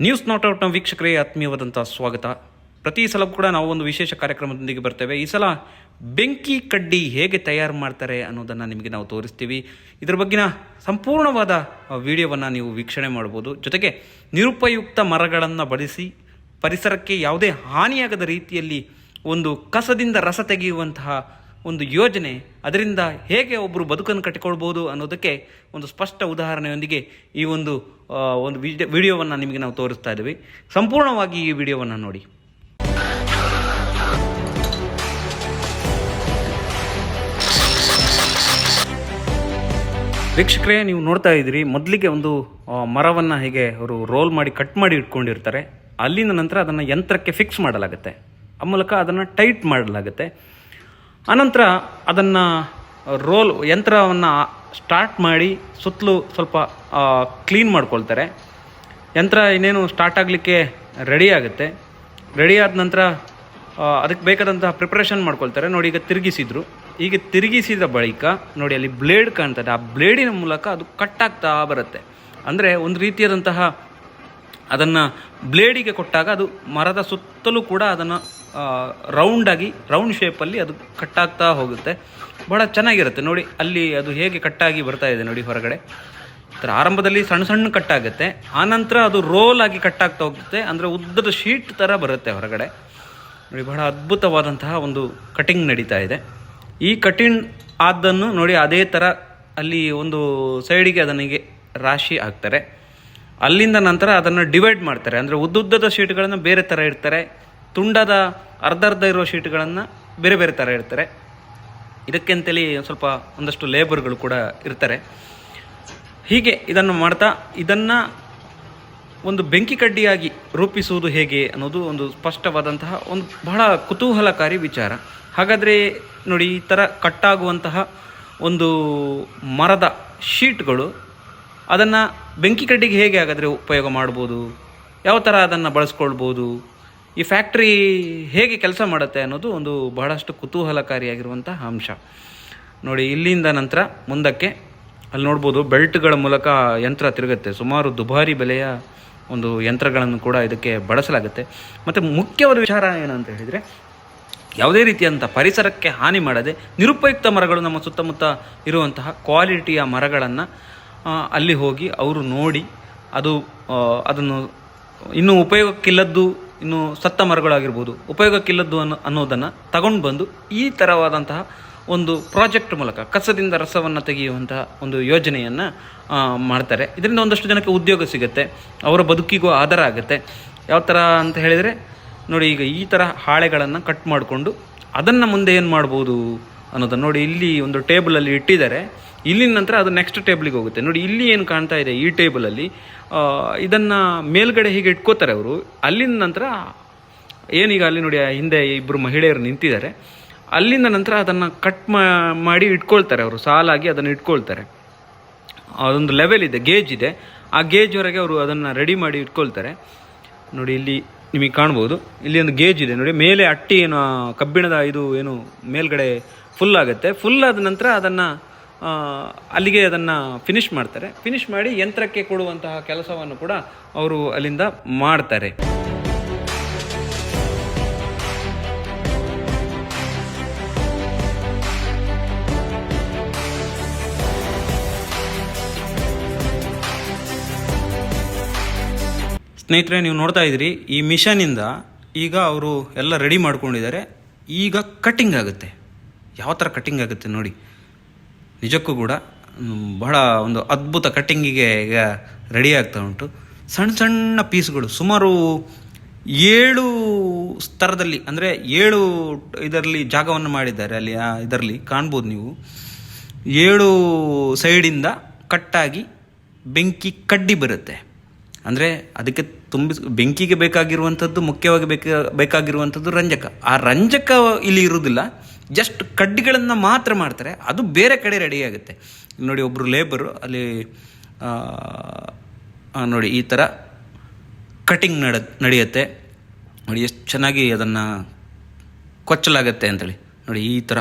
News not ಔಟ್ನ ವೀಕ್ಷಕರೇ, ಆತ್ಮೀಯವಾದಂಥ ಸ್ವಾಗತ. ಪ್ರತಿ ಸಲ ಕೂಡ ನಾವು ಒಂದು ವಿಶೇಷ ಕಾರ್ಯಕ್ರಮದೊಂದಿಗೆ ಬರ್ತೇವೆ. ಈ ಸಲ ಬೆಂಕಿ ಕಡ್ಡಿ ಹೇಗೆ ತಯಾರು ಮಾಡ್ತಾರೆ ಅನ್ನೋದನ್ನು ನಿಮಗೆ ನಾವು ತೋರಿಸ್ತೀವಿ. ಇದರ ಬಗ್ಗಿನ ಸಂಪೂರ್ಣವಾದ ವಿಡಿಯೋವನ್ನು ನೀವು ವೀಕ್ಷಣೆ ಮಾಡ್ಬೋದು. ಜೊತೆಗೆ ನಿರುಪಯುಕ್ತ ಮರಗಳನ್ನು ಬಳಸಿ ಪರಿಸರಕ್ಕೆ ಯಾವುದೇ ಹಾನಿಯಾಗದ ರೀತಿಯಲ್ಲಿ ಒಂದು ಕಸದಿಂದ ರಸ ತೆಗೆಯುವಂತಹ ಒಂದು ಯೋಜನೆ, ಅದರಿಂದ ಹೇಗೆ ಒಬ್ಬರು ಬದುಕನ್ನು ಕಟ್ಟಿಕೊಳ್ಬೋದು ಅನ್ನೋದಕ್ಕೆ ಒಂದು ಸ್ಪಷ್ಟ ಉದಾಹರಣೆಯೊಂದಿಗೆ ಈ ಒಂದು ಒಂದು ವಿಡಿಯೋ ವಿಡಿಯೋವನ್ನು ನಿಮಗೆ ನಾವು ತೋರಿಸ್ತಾ ಇದ್ದೀವಿ. ಸಂಪೂರ್ಣವಾಗಿ ಈ ವಿಡಿಯೋವನ್ನು ನೋಡಿ. ವೀಕ್ಷಕರೇ, ನೀವು ನೋಡ್ತಾ ಇದ್ದೀರಿ, ಮೊದಲಿಗೆ ಒಂದು ಮರವನ್ನು ಹೇಗೆ ಅವರು ರೋಲ್ ಮಾಡಿ ಕಟ್ ಮಾಡಿ ಇಟ್ಕೊಂಡಿರ್ತಾರೆ. ಅಲ್ಲಿಂದ ನಂತರ ಅದನ್ನು ಯಂತ್ರಕ್ಕೆ ಫಿಕ್ಸ್ ಮಾಡಲಾಗುತ್ತೆ. ಆ ಮೂಲಕ ಅದನ್ನು ಟೈಟ್ ಮಾಡಲಾಗುತ್ತೆ. ಅನಂತರ ಅದನ್ನು ರೋಲ್, ಯಂತ್ರವನ್ನು ಸ್ಟಾರ್ಟ್ ಮಾಡಿ ಸುತ್ತಲೂ ಸ್ವಲ್ಪ ಕ್ಲೀನ್ ಮಾಡ್ಕೊಳ್ತಾರೆ. ಯಂತ್ರ ಇನ್ನೇನು ಸ್ಟಾರ್ಟ್ ಆಗಲಿಕ್ಕೆ ರೆಡಿ ಆಗುತ್ತೆ. ರೆಡಿ ಆದ ನಂತರ ಅದಕ್ಕೆ ಬೇಕಾದಂತಹ ಪ್ರಿಪ್ರೇಷನ್ ಮಾಡ್ಕೊಳ್ತಾರೆ. ನೋಡಿ ಈಗ ತಿರುಗಿಸಿದ್ರು. ಈಗ ತಿರುಗಿಸಿದ ಬಳಿಕ, ನೋಡಿ ಅಲ್ಲಿ ಬ್ಲೇಡ್ ಕಾಣ್ತದೆ. ಆ ಬ್ಲೇಡಿನ ಮೂಲಕ ಅದು ಕಟ್ ಆಗ್ತಾ ಬರುತ್ತೆ. ಅಂದರೆ ಒಂದು ರೀತಿಯಾದಂತಹ ಅದನ್ನು ಬ್ಲೇಡಿಗೆ ಕೊಟ್ಟಾಗ ಅದು ಮರದ ಸುತ್ತಲೂ ಕೂಡ ಅದನ್ನು ರೌಂಡಾಗಿ ರೌಂಡ್ ಶೇಪಲ್ಲಿ ಅದು ಕಟ್ಟಾಗ್ತಾ ಹೋಗುತ್ತೆ. ಬಹಳ ಚೆನ್ನಾಗಿರುತ್ತೆ. ನೋಡಿ, ಅಲ್ಲಿ ಅದು ಹೇಗೆ ಕಟ್ಟಾಗಿ ಬರ್ತಾ ಇದೆ ನೋಡಿ ಹೊರಗಡೆ. ಥರ ಆರಂಭದಲ್ಲಿ ಸಣ್ಣ ಸಣ್ಣ ಕಟ್ಟಾಗುತ್ತೆ ಆನಂತರ ಅದು ರೋಲ್ ಆಗಿ ಕಟ್ಟಾಗ್ತಾ ಹೋಗುತ್ತೆ. ಅಂದರೆ ಉದ್ದದ ಶೀಟ್ ಥರ ಬರುತ್ತೆ ಹೊರಗಡೆ. ನೋಡಿ, ಬಹಳ ಅದ್ಭುತವಾದಂತಹ ಒಂದು ಕಟಿಂಗ್ ನಡೀತಾ ಇದೆ. ಈ ಕಟಿಂಗ್ ಆದ್ದನ್ನು ನೋಡಿ ಅದೇ ಥರ ಅಲ್ಲಿ ಒಂದು ಸೈಡಿಗೆ ಅದನಿಗೆ ರಾಶಿ ಹಾಕ್ತಾರೆ. ಅಲ್ಲಿಂದ ನಂತರ ಅದನ್ನು ಡಿವೈಡ್ ಮಾಡ್ತಾರೆ. ಅಂದರೆ ಉದ್ದುದ್ದದ ಶೀಟ್ಗಳನ್ನು ಬೇರೆ ಥರ ಇಡ್ತಾರೆ. ತುಂಡದ ಅರ್ಧ ಅರ್ಧ ಇರೋ ಶೀಟ್ಗಳನ್ನು ಬೇರೆ ಬೇರೆ ಥರ ಇರ್ತಾರೆ ಇದಕ್ಕೆ ಅಂತೇಳಿ ಸ್ವಲ್ಪ ಒಂದಷ್ಟು ಲೇಬರ್ಗಳು ಕೂಡ ಇರ್ತಾರೆ. ಹೀಗೆ ಇದನ್ನು ಮಾಡ್ತಾ ಇದನ್ನು ಒಂದು ಬೆಂಕಿ ಕಡ್ಡಿಯಾಗಿ ರೂಪಿಸುವುದು ಹೇಗೆ ಅನ್ನೋದು ಒಂದು ಸ್ಪಷ್ಟವಾದಂತಹ ಒಂದು ಬಹಳ ಕುತೂಹಲಕಾರಿ ವಿಚಾರ. ಹಾಗಾದರೆ ನೋಡಿ ಈ ಥರ ಕಟ್ಟಾಗುವಂತಹ ಒಂದು ಮರದ ಶೀಟ್ಗಳು ಅದನ್ನು ಬೆಂಕಿ ಕಡ್ಡಿಗೆ ಹೇಗೆ ಹಾಗಾದರೆ ಉಪಯೋಗ ಮಾಡ್ಬೋದು? ಯಾವ ಥರ ಅದನ್ನು ಬಳಸ್ಕೊಳ್ಬೋದು? ಈ ಫ್ಯಾಕ್ಟ್ರಿ ಹೇಗೆ ಕೆಲಸ ಮಾಡುತ್ತೆ ಅನ್ನೋದು ಒಂದು ಬಹಳಷ್ಟು ಕುತೂಹಲಕಾರಿಯಾಗಿರುವಂತಹ ಅಂಶ. ನೋಡಿ, ಇಲ್ಲಿಂದ ನಂತರ ಮುಂದಕ್ಕೆ ಅಲ್ಲಿ ನೋಡ್ಬೋದು ಬೆಲ್ಟ್ಗಳ ಮೂಲಕ ಯಂತ್ರ ತಿರುಗುತ್ತೆ. ಸುಮಾರು ದುಬಾರಿ ಬೆಲೆಯ ಒಂದು ಯಂತ್ರಗಳನ್ನು ಕೂಡ ಇದಕ್ಕೆ ಬಳಸಲಾಗುತ್ತೆ. ಮತ್ತು ಮುಖ್ಯವಾದ ವಿಚಾರ ಏನಂತ ಹೇಳಿದರೆ, ಯಾವುದೇ ರೀತಿಯಂಥ ಪರಿಸರಕ್ಕೆ ಹಾನಿ ಮಾಡದೆ ನಿರುಪಯುಕ್ತ ಮರಗಳು ನಮ್ಮ ಸುತ್ತಮುತ್ತ ಇರುವಂತಹ ಕ್ವಾಲಿಟಿಯ ಮರಗಳನ್ನು ಅಲ್ಲಿ ಹೋಗಿ ಅವರು ನೋಡಿ ಅದು ಅದನ್ನು ಇನ್ನೂ ಉಪಯೋಗಕ್ಕಿಲ್ಲದ್ದು ಇನ್ನು ಸತ್ತ ಮರಗಳಾಗಿರ್ಬೋದು, ಉಪಯೋಗಕ್ಕಿಲ್ಲದ್ದು ಅನ್ನೋ, ಅನ್ನೋದನ್ನು ತಗೊಂಡು ಬಂದು ಈ ಥರವಾದಂತಹ ಒಂದು ಪ್ರಾಜೆಕ್ಟ್ ಮೂಲಕ, ಕಸದಿಂದ ರಸವನ್ನು ತೆಗೆಯುವಂತಹ ಒಂದು ಯೋಜನೆಯನ್ನು ಮಾಡ್ತಾರೆ. ಇದರಿಂದ ಒಂದಷ್ಟು ಜನಕ್ಕೆ ಉದ್ಯೋಗ ಸಿಗುತ್ತೆ, ಅವರ ಬದುಕಿಗೂ ಆಧಾರ ಆಗುತ್ತೆ. ಯಾವ ಥರ ಅಂತ ಹೇಳಿದರೆ, ನೋಡಿ ಈಗ ಈ ಥರ ಹಾಳೆಗಳನ್ನು ಕಟ್ ಮಾಡಿಕೊಂಡು ಅದನ್ನು ಮುಂದೆ ಏನು ಮಾಡ್ಬೋದು ಅನ್ನೋದನ್ನು ನೋಡಿ ಇಲ್ಲಿ ಒಂದು ಟೇಬಲಲ್ಲಿ ಇಟ್ಟಿದ್ದಾರೆ. ಇಲ್ಲಿನ ನಂತರ ಅದು ನೆಕ್ಸ್ಟ್ ಟೇಬಲಿಗೆ ಹೋಗುತ್ತೆ. ನೋಡಿ, ಇಲ್ಲಿ ಏನು ಕಾಣ್ತಾ ಇದೆ ಈ ಟೇಬಲಲ್ಲಿ ಇದನ್ನು ಮೇಲ್ಗಡೆ ಹೀಗೆ ಇಟ್ಕೋತಾರೆ ಅವರು. ಅಲ್ಲಿನ ನಂತರ, ಏನೀಗ ಅಲ್ಲಿ ನೋಡಿ ಹಿಂದೆ ಇಬ್ಬರು ಮಹಿಳೆಯರು ನಿಂತಿದ್ದಾರೆ. ಅಲ್ಲಿಂದ ನಂತರ ಅದನ್ನು ಕಟ್ ಮಾಡಿ ಇಟ್ಕೊಳ್ತಾರೆ ಅವರು. ಸಾಲಾಗಿ ಅದನ್ನು ಇಟ್ಕೊಳ್ತಾರೆ. ಅದೊಂದು ಲೆವೆಲ್ ಇದೆ ಗೇಜ್ ಇದೆ. ಆ ಗೇಜ್ ಹೊರಗೆ ಅವರು ಅದನ್ನು ರೆಡಿ ಮಾಡಿ ಇಟ್ಕೊಳ್ತಾರೆ. ನೋಡಿ, ಇಲ್ಲಿ ನಿಮಗೆ ಕಾಣ್ಬೋದು. ಇಲ್ಲಿ ಒಂದು ಗೇಜ್ ಇದೆ. ನೋಡಿ, ಮೇಲೆ ಅಟ್ಟಿ ಏನು, ಕಬ್ಬಿಣದ ಇದು ಏನು ಮೇಲ್ಗಡೆ ಫುಲ್ ಆಗುತ್ತೆ. ಫುಲ್ ಆದ ನಂತರ ಅದನ್ನು ಅಲ್ಲಿಗೆ ಅದನ್ನು ಫಿನಿಶ್ ಮಾಡ್ತಾರೆ. ಫಿನಿಶ್ ಮಾಡಿ ಯಂತ್ರಕ್ಕೆ ಕೊಡುವಂತಹ ಕೆಲಸವನ್ನು ಕೂಡ ಅವರು ಅಲ್ಲಿಂದ ಮಾಡ್ತಾರೆ. ಸ್ನೇಹಿತರೆ, ನೀವು ನೋಡ್ತಾ ಇದ್ದೀರಿ, ಈ ಮಿಷನಿಂದ ಈಗ ಅವರು ಎಲ್ಲ ರೆಡಿ ಮಾಡ್ಕೊಂಡಿದ್ದಾರೆ. ಈಗ ಕಟ್ಟಿಂಗ್ ಆಗುತ್ತೆ. ಯಾವ ಥರ ಕಟ್ಟಿಂಗ್ ಆಗುತ್ತೆ ನೋಡಿ. ನಿಜಕ್ಕೂ ಕೂಡ ಬಹಳ ಒಂದು ಅದ್ಭುತ ಕಟ್ಟಿಂಗಿಗೆ ಈಗ ರೆಡಿ ಆಗ್ತಾ ಉಂಟು. ಸಣ್ಣ ಸಣ್ಣ ಪೀಸ್ಗಳು, ಸುಮಾರು ಏಳು ಸ್ತರದಲ್ಲಿ ಅಂದರೆ ಏಳು ಇದರಲ್ಲಿ ಜಾಗವನ್ನು ಮಾಡಿದ್ದಾರೆ. ಅಲ್ಲಿ ಇದರಲ್ಲಿ ಕಾಣ್ಬೋದು ನೀವು. ಏಳು ಸೈಡಿಂದ ಕಟ್ಟಾಗಿ ಬೆಂಕಿ ಕಡ್ಡಿ ಬರುತ್ತೆ. ಅಂದರೆ ಅದಕ್ಕೆ ತುಂಬಿಸ್ ಬೆಂಕಿಗೆ ಬೇಕಾಗಿರುವಂಥದ್ದು, ಮುಖ್ಯವಾಗಿ ಬೇಕಾ, ಬೇಕಾಗಿರುವಂಥದ್ದು ರಂಜಕ. ಆ ರಂಜಕ ಇಲ್ಲಿ ಇರುವುದಿಲ್ಲ. ಜಸ್ಟ್ ಕಡ್ಡಿಗಳನ್ನು ಮಾತ್ರ ಮಾಡ್ತಾರೆ, ಅದು ಬೇರೆ ಕಡೆ ರೆಡಿ ಆಗುತ್ತೆ. ನೋಡಿ ಒಬ್ಬರು ಲೇಬರು ಅಲ್ಲಿ ನೋಡಿ ಈ ಥರ ಕಟಿಂಗ್ ನಡ, ನಡೆಯುತ್ತೆ. ನೋಡಿ ಎಷ್ಟು ಚೆನ್ನಾಗಿ ಅದನ್ನು ಕೊಚ್ಚಲಾಗತ್ತೆ ಅಂತೇಳಿ. ನೋಡಿ ಈ ಥರ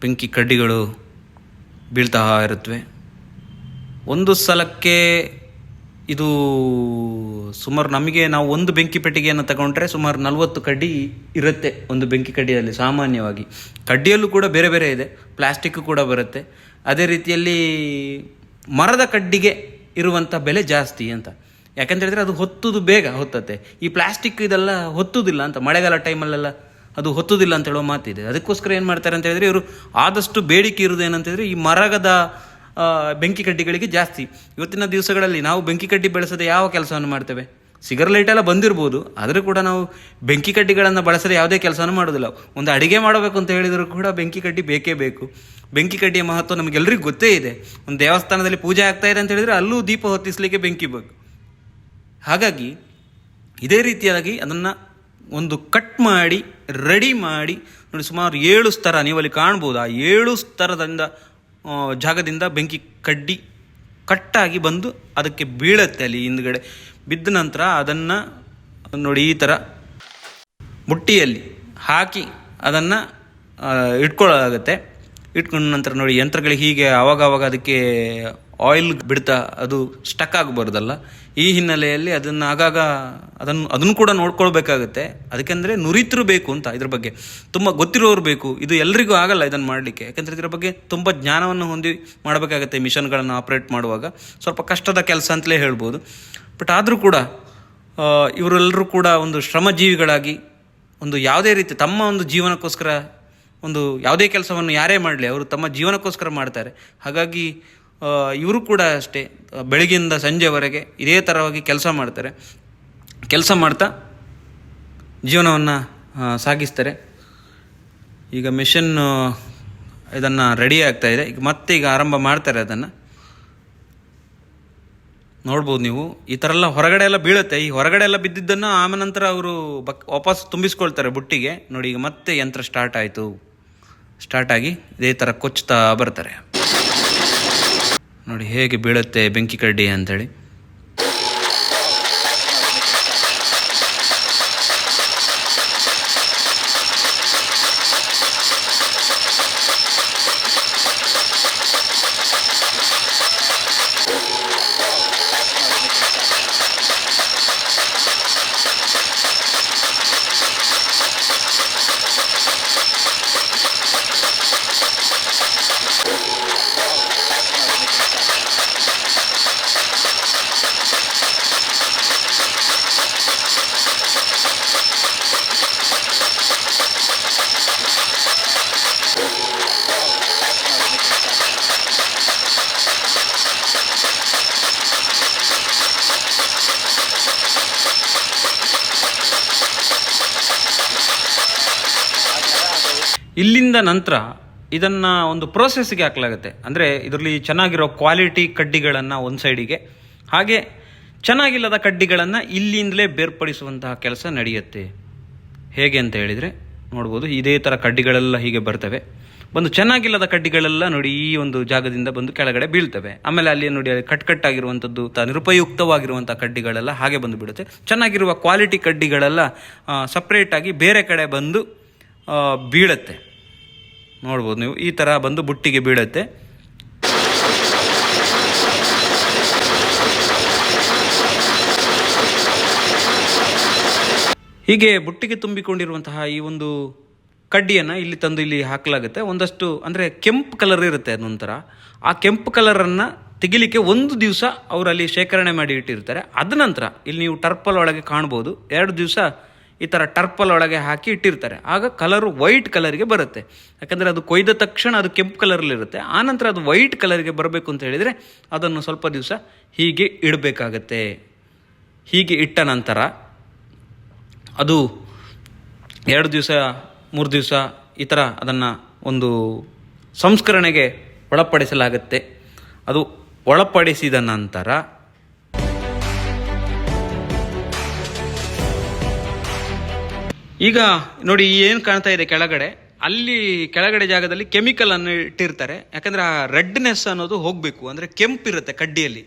ಬೆಂಕಿ ಕಡ್ಡಿಗಳು ಬೀಳ್ತಾ ಇರುತ್ತವೆ ಒಂದು ಸಲಕ್ಕೆ ಇದು ಸುಮಾರು ನಮಗೆ ನಾವು ಒಂದು ಬೆಂಕಿ ಪೆಟ್ಟಿಗೆಯನ್ನು ತಗೊಂಡ್ರೆ ಸುಮಾರು ನಲವತ್ತು ಕಡ್ಡಿ ಇರುತ್ತೆ ಒಂದು ಬೆಂಕಿ ಕಡ್ಡಿಯಲ್ಲಿ ಸಾಮಾನ್ಯವಾಗಿ. ಕಡ್ಡಿಯಲ್ಲೂ ಕೂಡ ಬೇರೆ ಬೇರೆ ಇದೆ. ಪ್ಲಾಸ್ಟಿಕ್ ಕೂಡ ಬರುತ್ತೆ. ಅದೇ ರೀತಿಯಲ್ಲಿ ಮರದ ಕಡ್ಡಿಗೆ ಇರುವಂಥ ಬೆಲೆ ಜಾಸ್ತಿ ಅಂತ. ಯಾಕಂತ ಹೇಳಿದ್ರೆ ಅದು ಹೊತ್ತುದು ಬೇಗ ಹೊತ್ತತ್ತೆ. ಈ ಪ್ಲಾಸ್ಟಿಕ್ ಇದೆಲ್ಲ ಹೊತ್ತುದಿಲ್ಲ ಅಂತ, ಮಳೆಗಾಲ ಟೈಮಲ್ಲೆಲ್ಲ ಅದು ಹೊತ್ತುದಿಲ್ಲ ಅಂತ ಹೇಳೋ ಮಾತಿದೆ. ಅದಕ್ಕೋಸ್ಕರ ಏನು ಮಾಡ್ತಾರೆ ಅಂತ ಹೇಳಿದ್ರೆ ಇವರು ಆದಷ್ಟು ಬೇಡಿಕೆ ಇರೋದು ಏನಂತ ಹೇಳಿದ್ರೆ ಈ ಮರಗದ ಬೆಂಕಿ ಕಡ್ಡಿಗಳಿಗೆ ಜಾಸ್ತಿ. ಇವತ್ತಿನ ದಿವಸಗಳಲ್ಲಿ ನಾವು ಬೆಂಕಿ ಕಡ್ಡಿ ಬೆಳೆಸದೆ ಯಾವ ಕೆಲಸವನ್ನು ಮಾಡ್ತೇವೆ? ಸಿಗರ್ ಲೈಟ್ ಎಲ್ಲ ಬಂದಿರ್ಬೋದು, ಆದರೂ ಕೂಡ ನಾವು ಬೆಂಕಿ ಕಡ್ಡಿಗಳನ್ನು ಬಳಸದೆ ಯಾವುದೇ ಕೆಲಸವನ್ನು ಮಾಡೋದಿಲ್ಲ ಒಂದು ಅಡಿಗೆ ಮಾಡಬೇಕು ಅಂತ ಹೇಳಿದರೂ ಕೂಡ ಬೆಂಕಿ ಕಡ್ಡಿ ಬೇಕೇ ಬೇಕು. ಬೆಂಕಿ ಕಡ್ಡಿಯ ಮಹತ್ವ ನಮಗೆಲ್ಲರಿಗೂ ಗೊತ್ತೇ ಇದೆ. ಒಂದು ದೇವಸ್ಥಾನದಲ್ಲಿ ಪೂಜೆ ಆಗ್ತಾ ಇದೆ ಅಂತ ಹೇಳಿದರೆ ಅಲ್ಲೂ ದೀಪ ಹೊತ್ತಿಸಲಿಕ್ಕೆ ಬೆಂಕಿ ಬೇಕು. ಹಾಗಾಗಿ ಇದೇ ರೀತಿಯಾಗಿ ಅದನ್ನು ಒಂದು ಕಟ್ ಮಾಡಿ ರೆಡಿ ಮಾಡಿ, ನೋಡಿ ಸುಮಾರು ಏಳು ಸ್ತರ ನೀವು ಅಲ್ಲಿ ಕಾಣ್ಬೋದು. ಆ ಏಳು ಸ್ತರದಿಂದ ಜಾಗದಿಂದ ಬೆಂಕಿ ಕಡ್ಡಿ ಕಟ್ಟಾಗಿ ಬಂದು ಅದಕ್ಕೆ ಬೀಳತ್ತೆ ಅಲ್ಲಿ ಹಿಂದ್ಗಡೆ. ಬಿದ್ದ ನಂತರ ಅದನ್ನು ನೋಡಿ ಈ ಥರ ಮುಟ್ಟಿಯಲ್ಲಿ ಹಾಕಿ ಅದನ್ನು ಇಟ್ಕೊಳ್ಳೋದಾಗತ್ತೆ. ಇಟ್ಕೊಂಡ ನಂತರ ನೋಡಿ ಯಂತ್ರಗಳಿಗೆ ಹೀಗೆ ಆವಾಗ ಆವಾಗ ಅದಕ್ಕೆ ಆಯಿಲ್ ಬಿಡ್ತಾ ಅದು ಸ್ಟಕ್ ಆಗಬಾರ್ದಲ್ಲ? ಈ ಹಿನ್ನೆಲೆಯಲ್ಲಿ ಅದನ್ನು ಆಗಾಗ ಅದನ್ನು ಅದನ್ನು ಕೂಡ ನೋಡ್ಕೊಳ್ಬೇಕಾಗುತ್ತೆ. ಅದಕ್ಕೆಂದರೆ ನುರಿತರು ಬೇಕು ಅಂತ ಇದ್ರ ಬಗ್ಗೆ. ತುಂಬ ಗೊತ್ತಿರೋರು ಬೇಕು. ಇದು ಎಲ್ರಿಗೂ ಆಗಲ್ಲ ಇದನ್ನು ಮಾಡಲಿಕ್ಕೆ. ಯಾಕೆಂದರೆ ಇದ್ರ ಬಗ್ಗೆ ತುಂಬ ಜ್ಞಾನವನ್ನು ಹೊಂದಿ ಮಾಡಬೇಕಾಗುತ್ತೆ ಮಿಷನ್ಗಳನ್ನು ಆಪ್ರೇಟ್ ಮಾಡುವಾಗ. ಸ್ವಲ್ಪ ಕಷ್ಟದ ಕೆಲಸ ಅಂತಲೇ ಹೇಳ್ಬೋದು. ಬಟ್ ಆದರೂ ಕೂಡ ಇವರೆಲ್ಲರೂ ಕೂಡ ಒಂದು ಶ್ರಮಜೀವಿಗಳಾಗಿ, ಒಂದು ಯಾವುದೇ ರೀತಿ ತಮ್ಮ ಒಂದು ಜೀವನಕ್ಕೋಸ್ಕರ, ಒಂದು ಯಾವುದೇ ಕೆಲಸವನ್ನು ಯಾರೇ ಮಾಡಲಿ, ಅವರು ತಮ್ಮ ಜೀವನಕ್ಕೋಸ್ಕರ ಮಾಡ್ತಾರೆ. ಹಾಗಾಗಿ ಇವರು ಕೂಡ ಅಷ್ಟೇ ಬೆಳಗಿಂದ ಸಂಜೆವರೆಗೆ ಇದೇ ಥರವಾಗಿ ಕೆಲಸ ಮಾಡ್ತಾರೆ. ಕೆಲಸ ಮಾಡ್ತಾ ಜೀವನವನ್ನು ಸಾಗಿಸ್ತಾರೆ. ಈಗ ಮಿಷನ್ ಇದನ್ನು ರೆಡಿ ಆಗ್ತಾ ಇದೆ. ಈಗ ಮತ್ತೆ ಈಗ ಆರಂಭ ಮಾಡ್ತಾರೆ ಅದನ್ನು. ನೋಡ್ಬೋದು ನೀವು, ಈ ಥರ ಎಲ್ಲ ಹೊರಗಡೆ ಎಲ್ಲ ಬೀಳುತ್ತೆ. ಈ ಹೊರಗಡೆ ಎಲ್ಲ ಬಿದ್ದಿದ್ದನ್ನು ಆಮೇಲೆ ಅವರು ಬಕ್, ವಾಪಸ್ ತುಂಬಿಸ್ಕೊಳ್ತಾರೆ ಬುಟ್ಟಿಗೆ. ನೋಡಿ, ಈಗ ಮತ್ತೆ ಯಂತ್ರ ಸ್ಟಾರ್ಟ್ ಆಯಿತು. ಸ್ಟಾರ್ಟ್ ಆಗಿ ಇದೇ ಥರ ಕೊಚ್ತಾ ಬರ್ತಾರೆ. ನೋಡಿ ಹೇಗೆ ಬೀಳುತ್ತೆ ಬೆಂಕಿ ಕಡ್ಡಿ ಅಂತೇಳಿ. ಇಲ್ಲಿಂದ ನಂತರ ಇದನ್ನು ಒಂದು ಪ್ರೋಸೆಸ್ಗೆ ಹಾಕಲಾಗುತ್ತೆ. ಅಂದರೆ ಇದರಲ್ಲಿ ಚೆನ್ನಾಗಿರೋ ಕ್ವಾಲಿಟಿ ಕಡ್ಡಿಗಳನ್ನು ಒಂದು ಸೈಡಿಗೆ ಹಾಗೆ ಚೆನ್ನಾಗಿಲ್ಲದ ಕಡ್ಡಿಗಳನ್ನು ಇಲ್ಲಿಂದಲೇ ಬೇರ್ಪಡಿಸುವಂತಹ ಕೆಲಸ ನಡೆಯುತ್ತೆ. ಹೇಗೆ ಅಂತ ಹೇಳಿದರೆ ನೋಡ್ಬೋದು, ಇದೇ ಥರ ಕಡ್ಡಿಗಳೆಲ್ಲ ಹೀಗೆ ಬರ್ತವೆ. ಬಂದು ಚೆನ್ನಾಗಿಲ್ಲದ ಕಡ್ಡಿಗಳೆಲ್ಲ ನೋಡಿ ಈ ಒಂದು ಜಾಗದಿಂದ ಬಂದು ಕೆಳಗಡೆ ಬೀಳ್ತವೆ. ಆಮೇಲೆ ಅಲ್ಲಿ ನೋಡಿ, ಅಲ್ಲಿ ಕಟ್ ಕಟ್ ಆಗಿರುವಂಥದ್ದು ತ ನಿರುಪಯುಕ್ತವಾಗಿರುವಂಥ ಕಡ್ಡಿಗಳೆಲ್ಲ ಹಾಗೆ ಬಂದು ಬಿಡುತ್ತೆ ಚೆನ್ನಾಗಿರುವ ಕ್ವಾಲಿಟಿ ಕಡ್ಡಿಗಳೆಲ್ಲ ಸಪ್ರೇಟಾಗಿ ಬೇರೆ ಕಡೆ ಬಂದು ಬೀಳತ್ತೆ. ನೋಡ್ಬೋದು ನೀವು. ಈ ಥರ ಬಂದು ಬುಟ್ಟಿಗೆ ಬೀಳುತ್ತೆ. ಹೀಗೆ ಬುಟ್ಟಿಗೆ ತುಂಬಿಕೊಂಡಿರುವಂತಹ ಈ ಒಂದು ಕಡ್ಡಿಯನ್ನು ಇಲ್ಲಿ ತಂದು ಇಲ್ಲಿ ಹಾಕಲಾಗುತ್ತೆ. ಒಂದಷ್ಟು ಅಂದರೆ ಕೆಂಪು ಕಲರ್ ಇರುತ್ತೆ ಅದೊಂಥರ ಆ ಕೆಂಪು ಕಲರನ್ನು ತೆಗಿಲಿಕ್ಕೆ ಒಂದು ದಿವಸ ಅವರಲ್ಲಿ ಶೇಖರಣೆ ಮಾಡಿ ಇಟ್ಟಿರ್ತಾರೆ. ಅದ ನಂತರ ಇಲ್ಲಿ ನೀವು ಟರ್ಪಲ್ ಒಳಗೆ ಕಾಣ್ಬೋದು. ಎರಡು ದಿವಸ ಈ ಥರ ಟರ್ಪಲ್ ಒಳಗೆ ಹಾಕಿ ಇಟ್ಟಿರ್ತಾರೆ. ಆಗ ಕಲರು ವೈಟ್ ಕಲರ್ಗೆ ಬರುತ್ತೆ. ಯಾಕಂದರೆ ಅದು ಕೊಯ್ದ ತಕ್ಷಣ ಅದು ಕೆಂಪು ಕಲರಲ್ಲಿರುತ್ತೆ ಆನಂತರ ಅದು ವೈಟ್ ಕಲರ್ಗೆ ಬರಬೇಕು ಅಂತ ಹೇಳಿದರೆ ಅದನ್ನು ಸ್ವಲ್ಪ ದಿವಸ ಹೀಗೆ ಇಡಬೇಕಾಗತ್ತೆ. ಹೀಗೆ ಇಟ್ಟ ನಂತರ ಅದು ಎರಡು ದಿವಸ, ಮೂರು ದಿವಸ ಈ ಥರ ಅದನ್ನು ಒಂದು ಸಂಸ್ಕರಣೆಗೆ ಒಳಪಡಿಸಲಾಗುತ್ತೆ. ಅದು ಒಳಪಡಿಸಿದ ನಂತರ ಈಗ ನೋಡಿ ಏನು ಕಾಣ್ತಾ ಇದೆ ಕೆಳಗಡೆ, ಅಲ್ಲಿ ಕೆಳಗಡೆ ಜಾಗದಲ್ಲಿ ಕೆಮಿಕಲ್ ಅನ್ನು ಇಟ್ಟಿರ್ತಾರೆ. ಯಾಕಂದ್ರೆ ಆ ರೆಡ್ನೆಸ್ ಅನ್ನೋದು ಹೋಗಬೇಕು. ಅಂದರೆ ಕೆಂಪಿರುತ್ತೆ ಕಡ್ಡಿಯಲ್ಲಿ.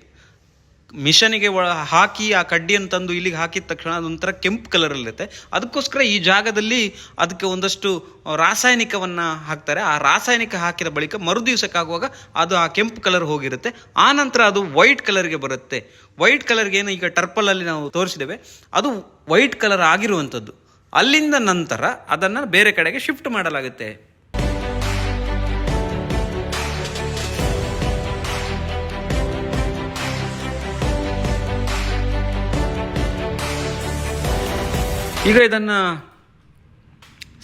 ಮಿಷನಿಗೆ ಒಳ ಹಾಕಿ ಆ ಕಡ್ಡಿಯನ್ನು ತಂದು ಇಲ್ಲಿಗೆ ಹಾಕಿದ ತಕ್ಷಣ ಅದೊಂಥರ ಕೆಂಪು ಕಲರಲ್ಲಿರುತ್ತೆ ಅದಕ್ಕೋಸ್ಕರ ಈ ಜಾಗದಲ್ಲಿ ಅದಕ್ಕೆ ಒಂದಷ್ಟು ರಾಸಾಯನಿಕವನ್ನು ಹಾಕ್ತಾರೆ. ಆ ರಾಸಾಯನಿಕ ಹಾಕಿದ ಬಳಿಕ ಮರು ದಿವಸಕ್ಕಾಗುವಾಗ ಅದು ಆ ಕೆಂಪು ಕಲರ್ ಹೋಗಿರುತ್ತೆ. ಆ ನಂತರ ಅದು ವೈಟ್ ಕಲರ್ಗೆ ಬರುತ್ತೆ. ವೈಟ್ ಕಲರ್ಗೆ ಏನು ಈಗ ಟರ್ಪಲಲ್ಲಿ ನಾವು ತೋರಿಸಿದ್ದೇವೆ. ಅದು ವೈಟ್ ಕಲರ್ ಆಗಿರುವಂಥದ್ದು. ಅಲ್ಲಿಂದ ನಂತರ ಅದನ್ನು ಬೇರೆ ಕಡೆಗೆ ಶಿಫ್ಟ್ ಮಾಡಲಾಗುತ್ತೆ. ಈಗ ಇದನ್ನು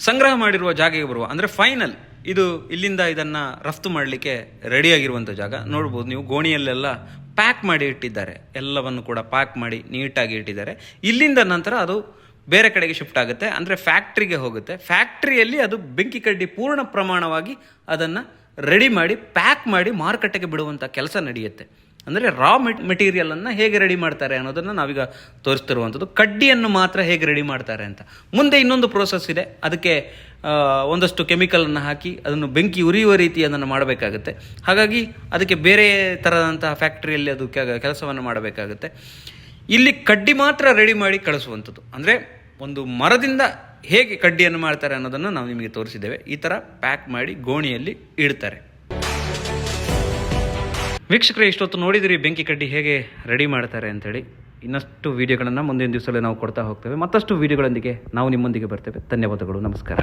ಸಂಗ್ರಹ ಮಾಡಿರುವ ಜಾಗೆಗೆ ಬರುವ, ಅಂದರೆ ಫೈನಲ್ ಇದು ಇಲ್ಲಿಂದ ಇದನ್ನು ರಫ್ತು ಮಾಡಲಿಕ್ಕೆ ರೆಡಿಯಾಗಿರುವಂಥ ಜಾಗ. ನೋಡ್ಬೋದು ನೀವು ಗೋಣಿಯಲ್ಲೆಲ್ಲ ಪ್ಯಾಕ್ ಮಾಡಿ ಇಟ್ಟಿದ್ದಾರೆ. ಎಲ್ಲವನ್ನು ಕೂಡ ಪ್ಯಾಕ್ ಮಾಡಿ ನೀಟಾಗಿ ಇಟ್ಟಿದ್ದಾರೆ. ಇಲ್ಲಿಂದ ನಂತರ ಅದು ಬೇರೆ ಕಡೆಗೆ ಶಿಫ್ಟ್ ಆಗುತ್ತೆ. ಅಂದರೆ ಫ್ಯಾಕ್ಟ್ರಿಗೆ ಹೋಗುತ್ತೆ. ಫ್ಯಾಕ್ಟ್ರಿಯಲ್ಲಿ ಅದು ಬೆಂಕಿ ಕಡ್ಡಿ ಪೂರ್ಣ ಪ್ರಮಾಣವಾಗಿ ಅದನ್ನು ರೆಡಿ ಮಾಡಿ ಪ್ಯಾಕ್ ಮಾಡಿ ಮಾರುಕಟ್ಟೆಗೆ ಬಿಡುವಂಥ ಕೆಲಸ ನಡೆಯುತ್ತೆ. ಅಂದರೆ ರಾ ಮೆಟೀರಿಯಲನ್ನು ಹೇಗೆ ರೆಡಿ ಮಾಡ್ತಾರೆ ಅನ್ನೋದನ್ನು ನಾವೀಗ ತೋರಿಸ್ತಿರುವಂಥದ್ದು. ಕಡ್ಡಿಯನ್ನು ಮಾತ್ರ ಹೇಗೆ ರೆಡಿ ಮಾಡ್ತಾರೆ ಅಂತ. ಮುಂದೆ ಇನ್ನೊಂದು ಪ್ರೋಸೆಸ್ ಇದೆ. ಅದಕ್ಕೆ ಒಂದಷ್ಟು ಕೆಮಿಕಲನ್ನು ಹಾಕಿ ಅದನ್ನು ಬೆಂಕಿ ಉರಿಯುವ ರೀತಿ ಅದನ್ನು ಮಾಡಬೇಕಾಗುತ್ತೆ. ಹಾಗಾಗಿ ಅದಕ್ಕೆ ಬೇರೆ ಥರದಂತಹ ಫ್ಯಾಕ್ಟ್ರಿಯಲ್ಲಿ ಅದು ಕೆಲಸವನ್ನು ಮಾಡಬೇಕಾಗುತ್ತೆ. ಇಲ್ಲಿ ಕಡ್ಡಿ ಮಾತ್ರ ರೆಡಿ ಮಾಡಿ ಕಳಿಸುವಂಥದ್ದು. ಅಂದರೆ ಒಂದು ಮರದಿಂದ ಹೇಗೆ ಕಡ್ಡಿಯನ್ನು ಮಾಡ್ತಾರೆ ಅನ್ನೋದನ್ನು ನಾವು ನಿಮಗೆ ತೋರಿಸಿದ್ದೇವೆ. ಈ ಥರ ಪ್ಯಾಕ್ ಮಾಡಿ ಗೋಣಿಯಲ್ಲಿ ಇಡ್ತಾರೆ. ವೀಕ್ಷಕರೇ, ಇಷ್ಟೊತ್ತು ನೋಡಿದಿರಿ ಬೆಂಕಿ ಕಡ್ಡಿ ಹೇಗೆ ರೆಡಿ ಮಾಡ್ತಾರೆ ಅಂತೇಳಿ. ಇನ್ನಷ್ಟು ವೀಡಿಯೋಗಳನ್ನು ಮುಂದಿನ ದಿವಸದಲ್ಲಿ ನಾವು ಕೊಡ್ತಾ ಹೋಗ್ತೇವೆ. ಮತ್ತಷ್ಟು ವಿಡಿಯೋಗಳೊಂದಿಗೆ ನಾವು ನಿಮ್ಮೊಂದಿಗೆ ಬರ್ತೇವೆ. ಧನ್ಯವಾದಗಳು. ನಮಸ್ಕಾರ.